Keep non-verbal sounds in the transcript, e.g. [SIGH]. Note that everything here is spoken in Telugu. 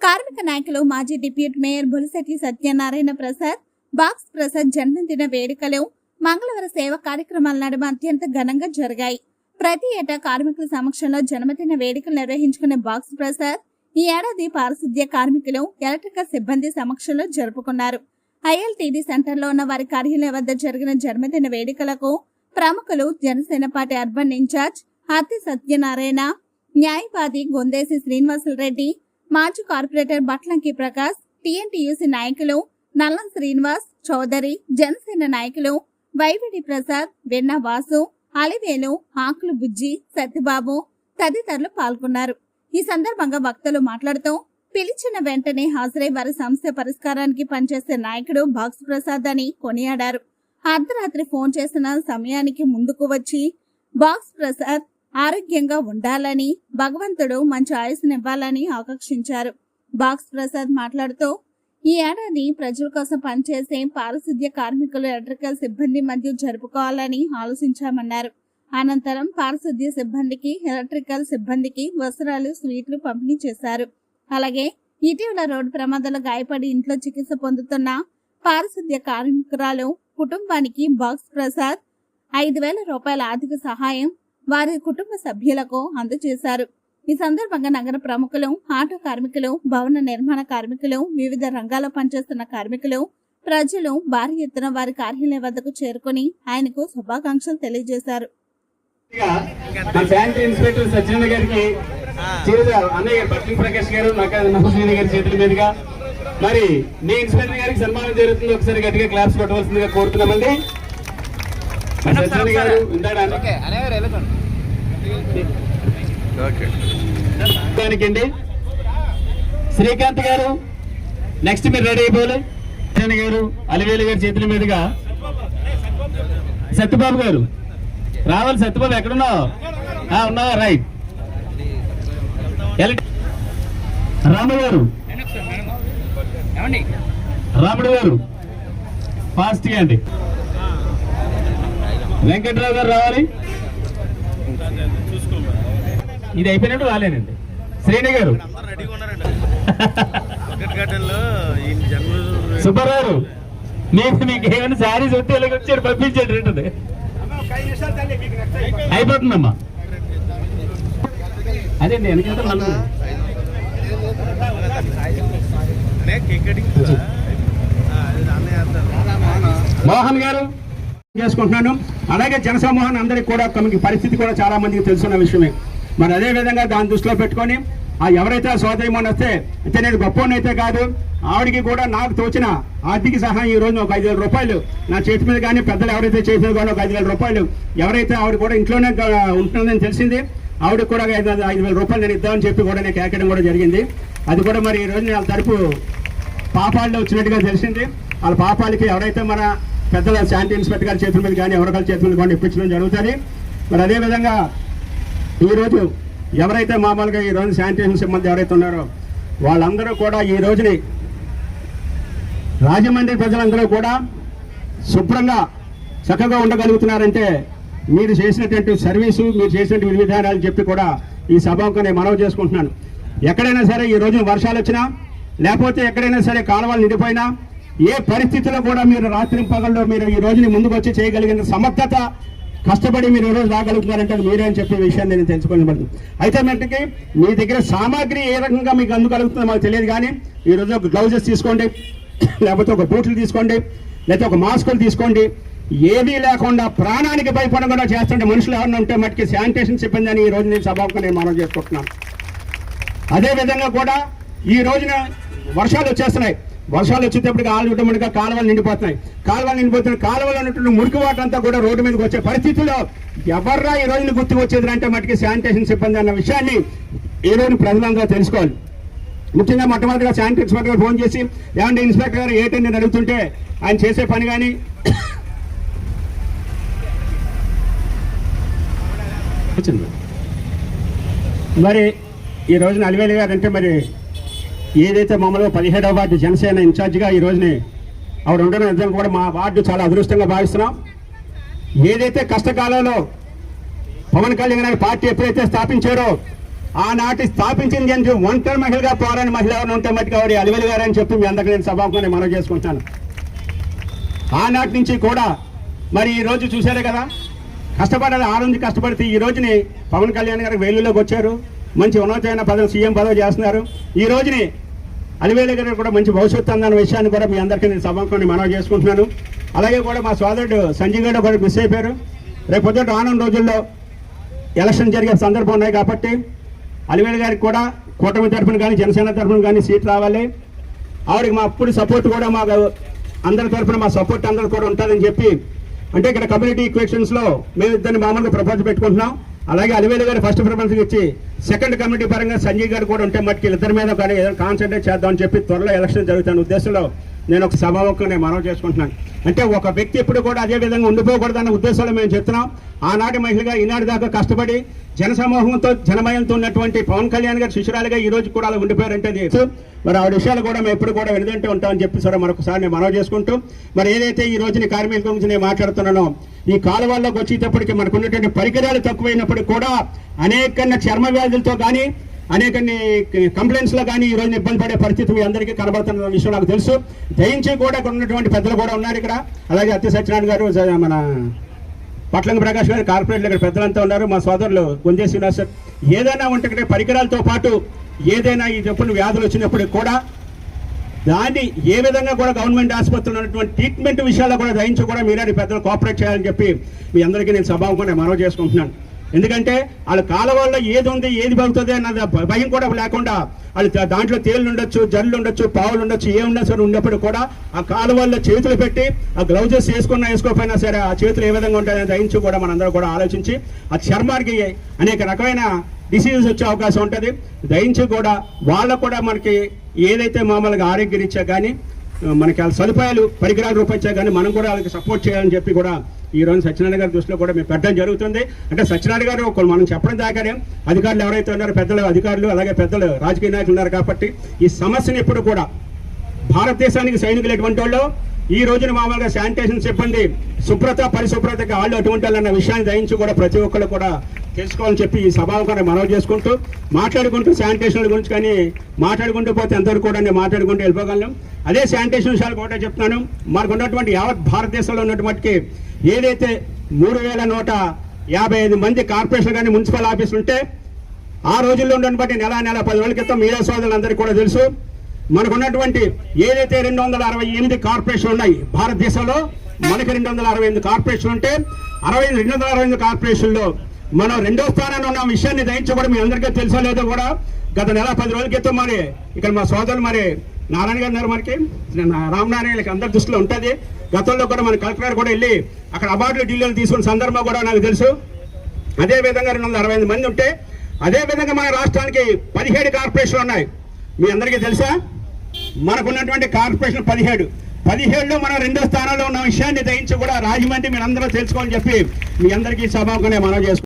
కార్మిక నాయకులు మాజీ డిప్యూటీ మేయర్ బులిశెట్టి సత్యనారాయణ ప్రసాద్ బాక్స్ ప్రసాద్ జన్మదిన వేడుకలు మంగళవారం సేవ కార్యక్రమాల నడుమ అత్యంత ఘనంగా జరిగాయి. ప్రతి ఏటా కార్మికుల సమక్షంలో జన్మదిన వేడుకలు నిర్వహించుకునే బాక్స్ ప్రసాద్ ఈ ఏడాది పారిశుద్ధ్య కార్మికులు ఎలక్ట్రికల్ సిబ్బంది సమక్షంలో జరుపుకున్నారు. ఐఎల్టీడీ సెంటర్లో ఉన్న వారి కార్యాలయం వద్ద జరిగిన జన్మదిన వేడుకలకు ప్రముఖులు జనసేన పార్టీ అర్బన్ ఇన్ఛార్జ్ అతి సత్యనారాయణ న్యాయవాది గొందేసి శ్రీనివాసులు రెడ్డి మాజీ కార్పొరేటర్ బట్లంకి ప్రకాష్ టీఎన్టీయూసీ నాయకులు నల్లం శ్రీనివాస్ చౌదరి జనసేన నాయకులు వైవిడి ప్రసాద్ వెన్న వాసు అలివేలు ఆకులు బుజ్జి సత్యబాబు తదితరులు పాల్గొన్నారు. ఈ సందర్భంగా వక్తలు మాట్లాడుతూ పిలిచిన వెంటనే హాజరై వారి సమస్య పరిష్కారానికి పనిచేసే నాయకుడు బాక్స్ ప్రసాద్ అని కొనియాడారు. అర్ధరాత్రి ఫోన్ చేసిన సమయానికి ముందుకు వచ్చి బాక్స్ ప్రసాద్ ఆరోగ్యంగా ఉండాలని భగవంతుడు మంచి ఆయుస్సునివ్వాలని ఆకాంక్షించారు బాక్స్ ప్రసాద్ మాట్లాడుతూ ఈ ఏడాది ప్రజల కోసం పనిచేసే పారిశుద్ధ్య కార్మికులు ఎలక్ట్రికల్ సిబ్బంది మధ్య జరుపుకోవాలని ఆలోచించామన్నారు. అనంతరం పారిశుద్ధ్య సిబ్బందికి ఎలక్ట్రికల్ సిబ్బందికి వస్త్రాలు స్వీట్లు పంపిణీ చేశారు. అలాగే ఇటీవల రోడ్డు ప్రమాదంలో గాయపడి ఇంట్లో చికిత్స పొందుతున్న పారిశుద్ధ్య కార్మికురాలు కుటుంబానికి బాక్స్ ప్రసాద్ ఐదు వేల రూపాయల ఆర్థిక సహాయం వారి కుటుంబ సభ్యులకు అందజేశారు. ఈ సందర్భంగా నగర ప్రముఖులు ఆటో కార్మికులు భవన నిర్మాణ కార్మికులు వివిధ రంగాల్లో పనిచేస్తున్న కార్మికులు ప్రజలు భారీ ఎత్తున వారి కార్యాలయం వద్దకు చేరుకుని ఆయనకు శుభాకాంక్షలు తెలియజేశారు. ఇన్స్పెక్టర్ సత్యనారాయణ గారికి అన్నయ్య గారు ప్రకాష్ గారు నక్క గారి చేతుల మీదుగా. మరి మీ ఇన్స్పెక్టర్ గారికి సన్మానం జరుగుతుంది. ఒకసారి గట్టిగా క్లాప్స్ కొట్టవలసిందిగా కోరుతున్నామండి. దానికండి. శ్రీకాంత్ గారు నెక్స్ట్ మీరు రెడీ అయిపోవాలి. గారు అలివేలు గారి చేతుల మీదుగా. సత్యబాబు గారు రావాలి సత్యబాబు ఎక్కడున్నావు? ఆ, ఉన్నావా? రైట్ ఎల- రాముడు గారు. రాముడు గారు ఫాస్ట్ అండి. వెంకట్రావు గారు రావాలి. ఇది అయిపోయినట్టు రాలేనండి శ్రేణి గారు. సుబ్బారావు మీకు మీకు ఏమైనా శారీస్ వస్తే ఇలాగ వచ్చారు పంపించండి ఏంటది అయిపోతుందమ్మా. అదే వేస్తారు. మోహన్ గారు. చేసుకుంటున్నాను. అలాగే జనసమూహాన్ని అందరికీ కూడా తమకి పరిస్థితి కూడా చాలా మందికి తెలుసున్న విషయమే. మరి అదే విధంగా దాన్ని దృష్టిలో పెట్టుకొని ఆ ఎవరైతే స్వాధీయమని సోదరిమని వస్తే అయితే నేను గొప్పనైతే కాదు ఆవిడికి కూడా నాకు తోచిన ఆర్థిక సహాయం ఈ రోజు ఒక ఐదు వేల రూపాయలు. నా చేతి మీద కానీ పెద్దలు ఎవరైతే చేసిన కానీ ఒక ఐదు వేల రూపాయలు. ఎవరైతే ఆవిడ కూడా ఇంట్లోనే ఉంటుందని తెలిసింది ఆవిడకి కూడా ఐదు ఐదు వేల రూపాయలు నేను ఇద్దామని చెప్పి కూడా నేను కేకడం కూడా జరిగింది. అది కూడా మరి ఈ రోజు వాళ్ళ తరపు పాపాల్లో వచ్చినట్టుగా తెలిసింది. వాళ్ళ పాపాలకి ఎవరైతే మన పెద్దల శాంతి ఇన్స్పెక్టర్ గారి చేతుల మీద కానీ ఎవరికాల చేతుల మీద కానీ ఇప్పించడం జరుగుతుంది. మరి అదేవిధంగా ఈరోజు ఎవరైతే మామూలుగా ఈ రోజు శానిటేషన్ సిబ్బంది ఎవరైతే ఉన్నారో వాళ్ళందరూ కూడా ఈ రోజుని రాజమండ్రి ప్రజలందరూ కూడా శుభ్రంగా చక్కగా ఉండగలుగుతున్నారంటే మీరు చేసినటువంటి సర్వీసు మీరు చేసినటువంటి విధానాలు చెప్పి కూడా ఈ సభకు నేను మనవి చేసుకుంటున్నాను. ఎక్కడైనా సరే ఈ రోజు వర్షాలు వచ్చినా లేకపోతే ఎక్కడైనా సరే కాలువలు నిండిపోయినా ఏ పరిస్థితిలో కూడా మీరు రాత్రి పగల్లో మీరు ఈ రోజుని ముందుకు వచ్చి చేయగలిగిన సమర్థత కష్టపడి మీరు ఈరోజు రోజు రాగలుగుతున్నారంటే మీరే అని చెప్పే విషయాన్ని నేను తెలుసుకోగలను. అయితే మటుకి మీ దగ్గర సామాగ్రి ఏ రకంగా మీకు అందుకలుగుతుందో మాకు తెలియదు కానీ ఈ రోజు ఒక గ్లౌజెస్ తీసుకోండి లేకపోతే ఒక బూట్లు తీసుకోండి లేకపోతే ఒక మాస్కులు తీసుకోండి. ఏదీ లేకుండా ప్రాణానికి భయపడకుండా చేస్తుంటే మనుషులు ఎవరైనా ఉంటే మటుకి శానిటేషన్ సిబ్బంది అని ఈ రోజు నేను సభకు నేను మనం చేసుకుంటున్నాను. అదేవిధంగా కూడా ఈ రోజున వర్షాలు వచ్చేస్తున్నాయి. వర్షాలు వచ్చేటప్పటికి ఆటోమేటిక్గా కాలువలు నిండిపోతున్నాయి. కాలువలు నిండిపోతున్నాయి. కాలువలో ఉన్నటువంటి మురికి వాటర్ అంతా కూడా రోడ్డు మీదకి వచ్చే పరిస్థితుల్లో ఎవర్రా ఈ రోజున గుర్తుకు వచ్చేది అంటే మటుకి శానిటేషన్ సిబ్బంది అన్న విషయాన్ని ఈ రోజు ప్రజలందరూ తెలుసుకోవాలి. ముఖ్యంగా మొట్టమొదటిగా శానిటరీ ఇన్స్పెక్టర్ గారు ఫోన్ చేసి ఏమంటే ఇన్స్పెక్టర్ గారు ఏంటని నేను అడుగుతుంటే ఆయన చేసే పని కానీ [COUGHS] మరి ఈ రోజున అలివేలు గారు అంటే మరి ఏదైతే మమ్మల్ని పదిహేడవ వార్డు జనసేన ఇన్ఛార్జిగా ఈ రోజుని ఆవిడ ఉండడం నిజంగా కూడా మా వార్డు చాలా అదృష్టంగా భావిస్తున్నాం. ఏదైతే కష్టకాలంలో పవన్ కళ్యాణ్ గారి పార్టీ ఎప్పుడైతే స్థాపించారో ఆనాటి స్థాపించింది జంతు ఒంటరి మహిళగా పోరాని మహిళ ఎవరైనా ఉంటే మట్టి కాబట్టి అలివెలు గారు అని చెప్పి మీ అందరికీ నేను సభాముఖంగా మనవి చేసుకుంటాను ఆనాటి నుంచి కూడా మరి ఈ రోజు చూశారే కదా కష్టపడాలి ఆ రోజు కష్టపడితే ఈ రోజుని పవన్ కళ్యాణ్ గారు వేలులోకి వచ్చారు. మంచి ఉన్నతమైన పదవి సీఎం పదవి చేస్తున్నారు. ఈ రోజుని అలివేలి గారు కూడా మంచి భవిష్యత్తు అందన్న విషయాన్ని కూడా మీ అందరికీ నేను సభాముఖంగా మనవి చేసుకుంటున్నాను. అలాగే కూడా మా సోదరుడు సంజయ్ గారు కూడా మిస్ అయిపోయారు. రేపు పొద్దుట రానున్న రోజుల్లో ఎలక్షన్ జరిగే సందర్భం ఉన్నాయి కాబట్టి అలివేలి గారికి కూడా కూటమి తరఫున కానీ జనసేన తరఫున కానీ సీట్ రావాలి. ఆవిడకి మా అప్పుడు సపోర్ట్ కూడా మా అందరి తరఫున మా సపోర్ట్ అందరు కూడా ఉంటుందని చెప్పి అంటే ఇక్కడ కమ్యూనిటీ ఈక్వేషన్స్లో మేము ఇద్దరిని మామూలుగా ప్రపోజ్ పెట్టుకుంటున్నాం. అలాగే అలివేలు గారు ఫస్ట్ ప్రిఫరెన్స్ ఇచ్చి సెకండ్ కమిటీ పరంగా సంజయ్ గారు కూడా ఉంటే మట్టికి ఇద్దరి మీద కానీ ఏదైనా కాన్సన్ట్రేట్ చేద్దామని చెప్పి త్వరలో ఎలక్షన్ జరుగుతున్న ఉద్దేశంలో నేను ఒక సభాముఖం నేను మనవి చేసుకుంటున్నాను. అంటే ఒక వ్యక్తి ఎప్పుడు కూడా అదే విధంగా ఉండిపోకూడదన్న ఉద్దేశంలో మేము చెప్తున్నాం. ఆనాటి మహిళగా ఈనాటి దాకా కష్టపడి జనసమూహంతో జనమయంతో ఉన్నటువంటి పవన్ కళ్యాణ్ గారి శిశురాలుగా ఈ రోజు కూడా అలా ఉండిపోయారంటే అది మరి ఆ విషయాలు కూడా మేము ఎప్పుడు కూడా వినదంటూ ఉంటామని చెప్పి సరే మరొకసారి నేను మనవి చేసుకుంటూ మరి ఏదైతే ఈ రోజుని కార్మికుల గురించి నేను మాట్లాడుతున్నానో ఈ కాలువల్లోకి వచ్చేటప్పటికి మనకు ఉన్నటువంటి పరికరాలు తక్కువైనప్పటికీ కూడా అనేక చర్మ వ్యాధులతో కానీ అనేక కంప్లైంట్స్లో కానీ ఈ రోజు ఇబ్బంది పడే పరిస్థితి మీ అందరికీ కనబడుతున్న విషయం నాకు తెలుసు. దయించి కూడా ఉన్నటువంటి పెద్దలు కూడా ఉన్నారు ఇక్కడ. అలాగే అత్య సత్యనారాయణ గారు మన పట్లంగ ప్రకాష్ గారు కార్పొరేట్లు ఇక్కడ పెద్దలంతా ఉన్నారు. మా సోదరులు గుంజే శ్రీనివాస్ సార్ ఏదైనా ఉంటే ఇక్కడ పరికరాలతో పాటు ఏదైనా ఈ చెప్పులు వ్యాధులు వచ్చినప్పుడు కూడా దాన్ని ఏ విధంగా కూడా గవర్నమెంట్ ఆసుపత్రిలో ఉన్నటువంటి ట్రీట్మెంట్ విషయాల్లో కూడా దయించి కూడా మీరే పెద్దలు కోఆపరేట్ చేయాలని చెప్పి మీ అందరికీ నేను సభాముఖంగా మనవి చేసుకుంటున్నాను. ఎందుకంటే వాళ్ళ కాలువల్లో ఏది ఉంది ఏది బగుతుంది అన్నది భయం కూడా లేకుండా వాళ్ళు దాంట్లో తేళ్ళు ఉండొచ్చు జల్లు ఉండొచ్చు పావులు ఉండొచ్చు ఏ ఉన్నా సరే ఉన్నప్పుడు కూడా ఆ కాలువల్లో చేతులు పెట్టి ఆ గ్లౌజెస్ వేసుకున్నా వేసుకోకపోయినా సరే ఆ చేతులు ఏ విధంగా ఉంటాయని దయించి కూడా మనందరూ కూడా ఆలోచించి ఆ చర్మానికి అనేక రకమైన డిసీజెస్ వచ్చే అవకాశం ఉంటుంది. దయించి కూడా వాళ్ళకు కూడా మనకి ఏదైతే మామూలుగా ఆరోగ్యం రీత్యా కానీ మనకి వాళ్ళ సదుపాయాలు పరికరాలు రూపొచ్చా కానీ మనం కూడా వాళ్ళకి సపోర్ట్ చేయాలని చెప్పి కూడా ఈ రోజు సత్యనారాయణ గారి దృష్టిలో కూడా మేము పెట్టడం జరుగుతుంది. అంటే సత్యనారాయణ గారు ఒక మనం చెప్పడం దాకానే అధికారులు ఎవరైతే ఉన్నారో పెద్దలు అధికారులు అలాగే పెద్దలు రాజకీయ నాయకులు ఉన్నారు కాబట్టి ఈ సమస్యను ఎప్పుడు కూడా భారతదేశానికి సైనికులు ఎటువంటి వాళ్ళు? ఈ రోజున మామూలుగా శానిటేషన్ సిబ్బంది శుభ్రత పరిశుభ్రతకి వాళ్ళు అటువంటి వాళ్ళు అన్న విషయాన్ని దయించి కూడా ప్రతి ఒక్కరు కూడా తెలుసుకోవాలని చెప్పి ఈ సభాముఖాన్ని మనవి చేసుకుంటూ మాట్లాడుకుంటూ శానిటేషన్ల గురించి కానీ మాట్లాడుకుంటూ పోతే ఎంతవరకు కూడా నేను మాట్లాడుకుంటూ వెళ్ళిపోగలను. అదే శానిటేషన్ విషయాలు కూడా చెప్తున్నాను. మనకు ఉన్నటువంటి యావత్ భారతదేశంలో ఉన్నటువంటి ఏదైతే మూడు వేల నూట యాభై ఐదు మంది కార్పొరేషన్ కానీ మున్సిపల్ ఆఫీసులు ఉంటే ఆ రోజుల్లో ఉన్నటువంటి నెల నెల పది రోజుల క్రితం మీడియా సోదరులందరికీ కూడా తెలుసు మనకున్నటువంటి ఏదైతే రెండు వందల అరవై ఎనిమిది కార్పొరేషన్ ఉన్నాయి భారతదేశంలో మనకి రెండు వందల అరవై ఎనిమిది కార్పొరేషన్ ఉంటే అరవై రెండు వందల అరవై ఎనిమిది కార్పొరేషన్లో మనం రెండో స్థానంలో ఉన్న. విషయాన్ని దయించి కూడా మీ అందరికీ తెలుసో లేదో కూడా గత నెల పది రోజుల క్రితం మరి ఇక్కడ మా సోదరులు మరి నారాయణ గారు ఉన్నారు మనకి రామనారాయణకి అందరి దృష్టిలో ఉంటుంది. గతంలో కూడా మన కలెక్టర్ గారు కూడా వెళ్ళి అక్కడ అవార్డులు డీలర్లు తీసుకున్న సందర్భం కూడా నాకు తెలుసు. అదే విధంగా రెండు వందల అరవై ఐదు మంది ఉంటే అదే విధంగా మన రాష్ట్రానికి పదిహేడు కార్పొరేషన్లు ఉన్నాయి. మీ అందరికీ తెలుసా? మనకున్నటువంటి కార్పొరేషన్ పదిహేడు. పదిహేడులో మనం రెండో స్థానంలో ఉన్న విషయాన్ని దయించి కూడా రాజమండ్రి మీరు అందరూ తెలుసుకోవాలని చెప్పి మీ అందరికీ సభాముఖంగా మనం చేసుకుంటాం